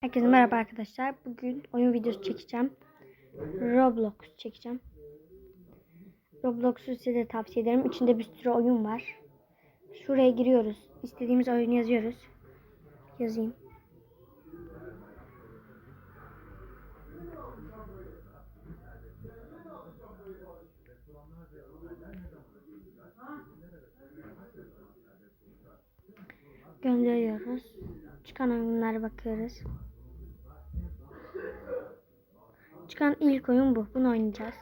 Herkese merhaba arkadaşlar. Bugün oyun videosu çekeceğim. Roblox çekeceğim. Roblox'u size de tavsiye ederim. İçinde bir sürü oyun var. Şuraya giriyoruz. İstediğimiz oyunu yazıyoruz. Yazayım. Gönderiyoruz. Çıkan oyunlara bakıyoruz. Çıkan ilk oyun bu. Bunu oynayacağız.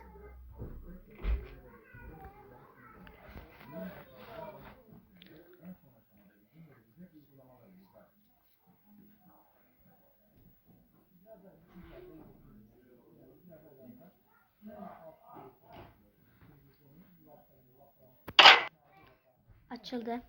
Açıldı.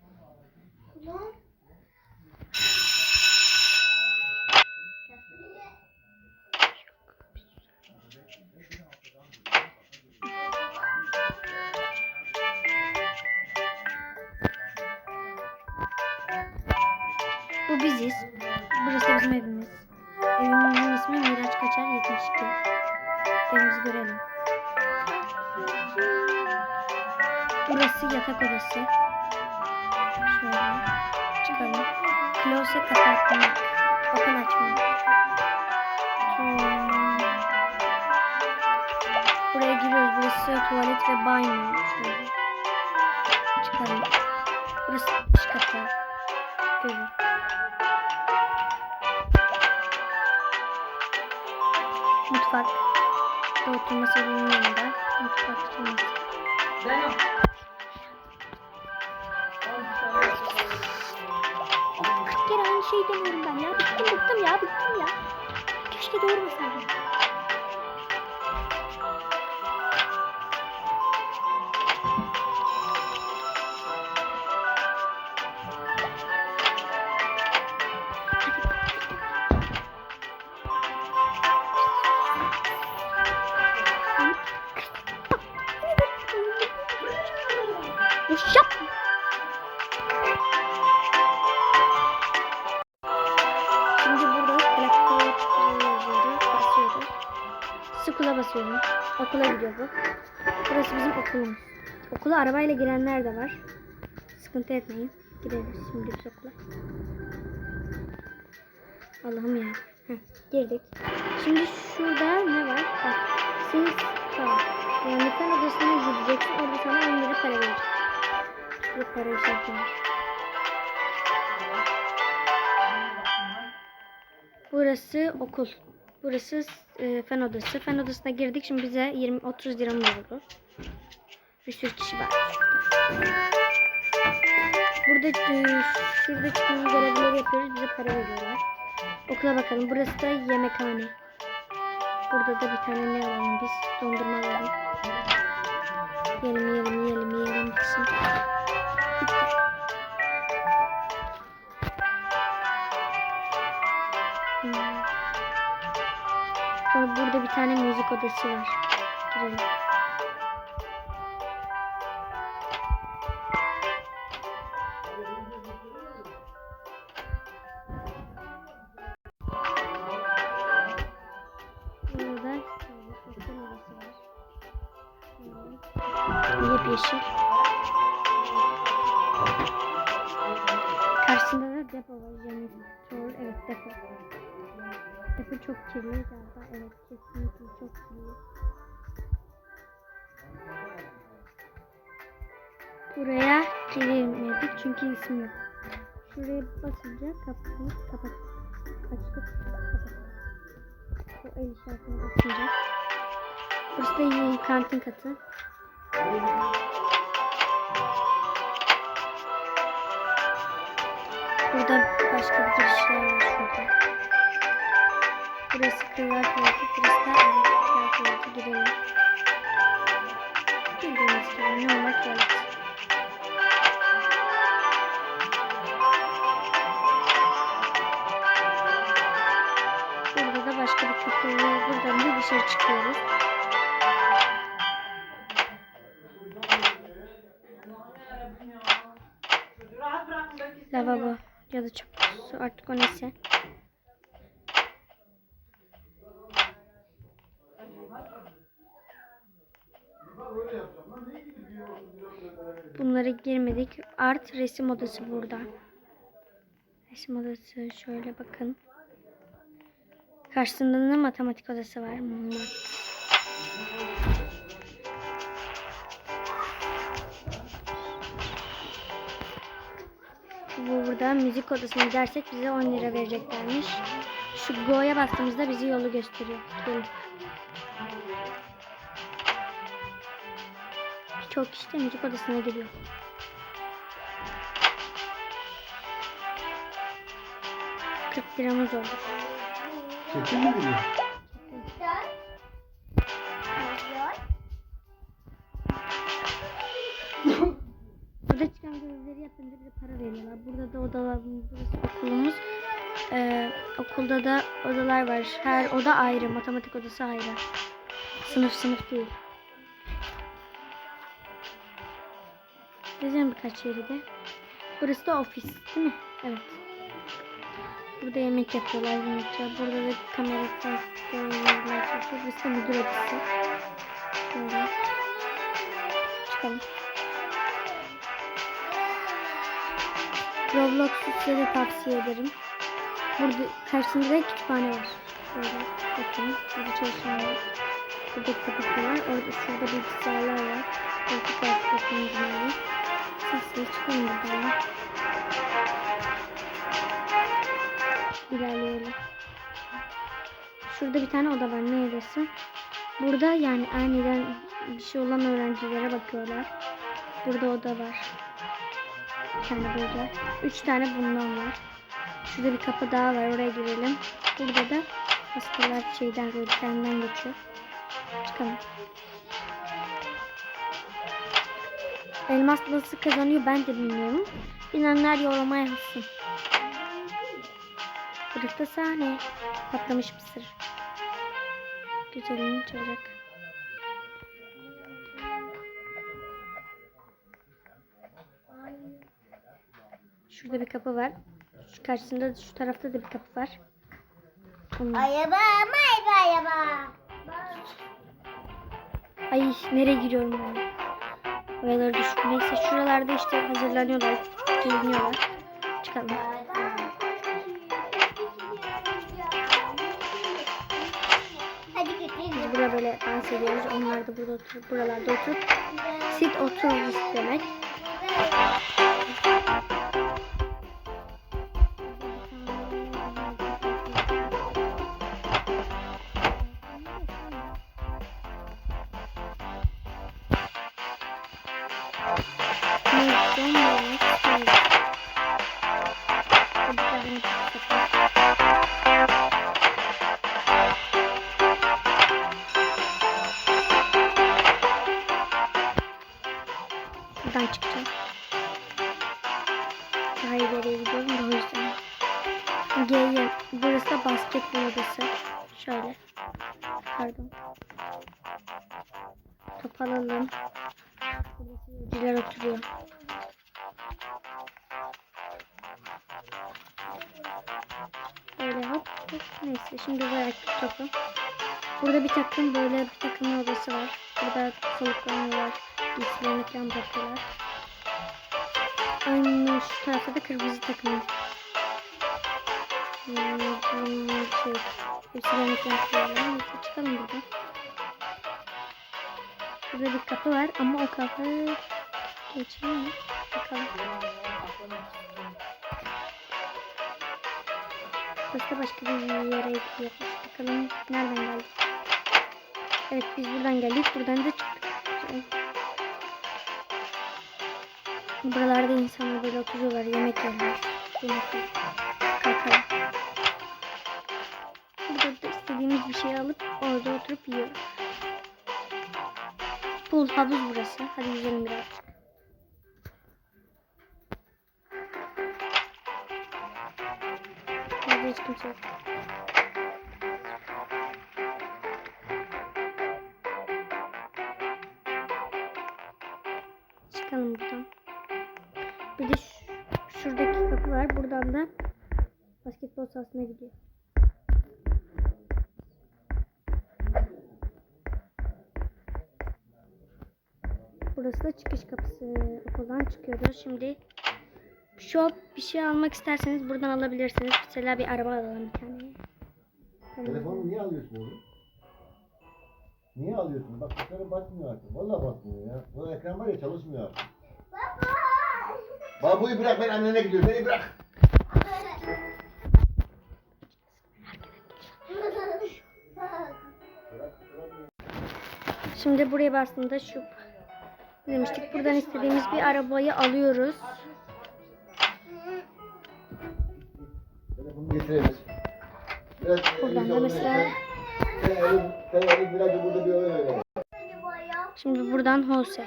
Bu biziz. Burası bizim evimiz. Evimin ismi Miraç Kaçar 72. Evimizi görelim. Burası yatak odası. Şöyle çıkalım. Close kapatmak. Open açmak. Buraya giriyoruz. Burası tuvalet ve banyo. Şöyle. Çıkalım. Burası dış katı. Mutfak. Oturma salonunun yanında. Mutfak sonrası. Benim. Kırk kere aynı şeyi demiyorum ben ya. Bıktım bıktım ya bıktım ya. Keşke doğurmasaydım. Okula gidiyor bu. Burası bizim okulumuz. Okula arabayla girenler de var. Sıkıntı etmeyin. Gideriz şimdi biz okula. Allah'ım ya. Heh, girdik. Şimdi şurada ne var? Bak. Siz tamam. Yani fen odasına gideceksin. Orada sana 10 lira para verecek. Bu para işareti var. Burası okul. Burası e, fen odası. Fen odasına girdik. Şimdi bize 20-30 liramız oldu. Bir sürü kişi var. Burada e, şurada çıkan görevleri yapıyoruz. Bize para veriyorlar. Okula bakalım. Burası da yemekhane. Burada da bir tane ne alalım biz? Dondurma alalım. Yiyelim yiyelim yiyelim yiyelim. Bitsin. Sonra burada bir tane müzik odası var. Girelim. Yepyeşil. Karşısında da depo var. Jeneratör. Evet depo. Depo çok kirli galiba. Evet kesinlikle çok kirli. Buraya giremedik çünkü isim yok. Şuraya basınca kapıyı kapat. Açtık. Kapat. Bu el işaretine basınca. Burası da yine kantin katı. Burada başka bir girişler var şurada. Burası kıyılar tuvaleti, burası da erkekler tuvaleti girelim. Bildiğiniz gibi normal tuvalet. Burada da başka bir kapı var. Buradan da dışarı çıkıyoruz. Lavabo ya da kutusu artık o neyse. Bunlara girmedik. Art resim odası burada. Resim odası şöyle bakın. Karşısında da matematik odası var. Bu burada müzik odasına gidersek bize 10 lira vereceklermiş. Şu Go'ya bastığımızda bizi yolu gösteriyor. Gelin. Birçok kişi de müzik odasına gidiyor. Kırk liramız oldu. Çekim mi geliyor? Burada çıkan gözleri yapınca bize para veriyorlar. Burada da odalarımız, burası okulumuz. Ee, okulda da odalar var. Her oda ayrı. Matematik odası ayrı. Sınıf sınıf değil. Gezelim birkaç yeri de. Burası da ofis değil mi? Evet. Burada yemek yapıyorlar, yemek yapıyorlar. Burada da kamera çalışıyor. Burası da müdür odası. Şöyle. Çıkalım. Roblox'u size de tavsiye ederim. Burada karşısında da kütüphane var. Şöyle bakın. Burada çalışanlar. Burada kitap okuyorlar. Orada şurada bilgisayarlar var. Koltuk var. Sesleri çıkalım buradan. İlerleyelim. Şurada bir tane oda var. Ne odası? Burada yani aniden bir şey olan öğrencilere bakıyorlar. Burada oda var. Bir tane burada. Üç tane bundan var. Şurada bir kapı daha var. Oraya girelim. Burada da hastalar şeyden röntgenden geçiyor. Çıkalım. Elmas nasıl kazanıyor ben de bilmiyorum. Bilenler yoruma yazsın. Da sahne. Patlamış mısır. Güzelini çalacak. Şurada bir kapı var. Şu karşısında şu tarafta da bir kapı var. Bunun- Araba, may araba. Ay nereye giriyorum ben? Oraları düşük. Neyse şuralarda işte hazırlanıyorlar. Giyiniyorlar. Çıkalım. Biz burada böyle dans ediyoruz. Onlar da burada oturup buralarda oturup sit otururuz demek. Buradan çıkacağım. Daha ileriye gidiyorum da o yüzden. G'ye. Burası da basketbol odası. Şöyle. Pardon. Top alalım. Seyirciler oturuyor. Neyse şimdi bıraktık topu. Burada bir takım böyle bir takım odası var. Burada soluklanıyorlar. Giysilerini falan bakıyorlar. Aynı şu tarafta da kırmızı takım. Hmm, şey, hepsilerini falan bakıyorlar. Neyse çıkalım buradan. Burada bir kapı var ama o kapı geçmiyor? Bakalım. Da başka bir yere gidiyor. Bakalım nereden geldik? Evet biz buradan geldik. Buradan da çıktık. Buralarda insanlar böyle oturuyorlar. Yemek yiyorlar. Yemek yiyorlar. Kalkalım. Burada da istediğimiz bir şey alıp orada oturup yiyoruz. Pool havuz burası. Hadi yüzelim biraz. Hiç kimse yok. Çıkalım buradan. Bir de şu- şuradaki kapı var. Buradan da basketbol sahasına gidiyor. Burası da çıkış kapısı. Okuldan çıkıyoruz. Şimdi shop bir şey almak isterseniz buradan alabilirsiniz. Mesela bir araba alalım bir tane. Telefonu niye alıyorsun oğlum? Niye alıyorsun? Bak ekranı batmıyor artık. Vallahi batmıyor ya. Bu ekran var ya çalışmıyor artık. Baba. Babuyu bırak ben annene gidiyorum. Beni bırak. Şimdi buraya bastığında şu demiştik. Buradan istediğimiz bir arabayı alıyoruz. Telefonu getiremez. Biraz Buradan da mesela-. Sen biraz da burada bir oyun oynayalım. Şimdi buradan Hose.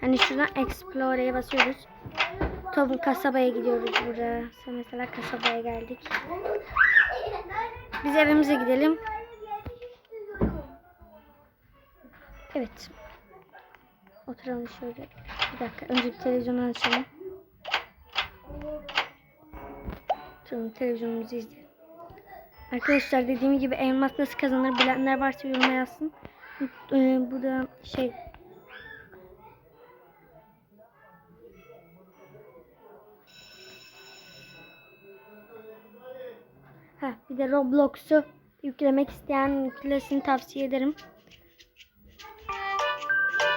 Hani şuradan Explore'ye basıyoruz. Tabii kasabaya gidiyoruz burada. Mesela kasabaya geldik. Biz evimize gidelim. Evet. Oturalım şöyle. Bir dakika. Önce bir televizyonu açalım. Tamam televizyonumuzu izleyelim. Arkadaşlar dediğim gibi elmas nasıl kazanır bilenler varsa yoruma yazsın. Ee, bu da şey Ha, bir de Roblox'u yüklemek isteyen yüklesin tavsiye ederim.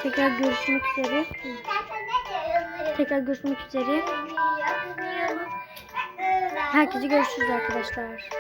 Tekrar görüşmek üzere. Tekrar görüşmek üzere. Herkese görüşürüz arkadaşlar.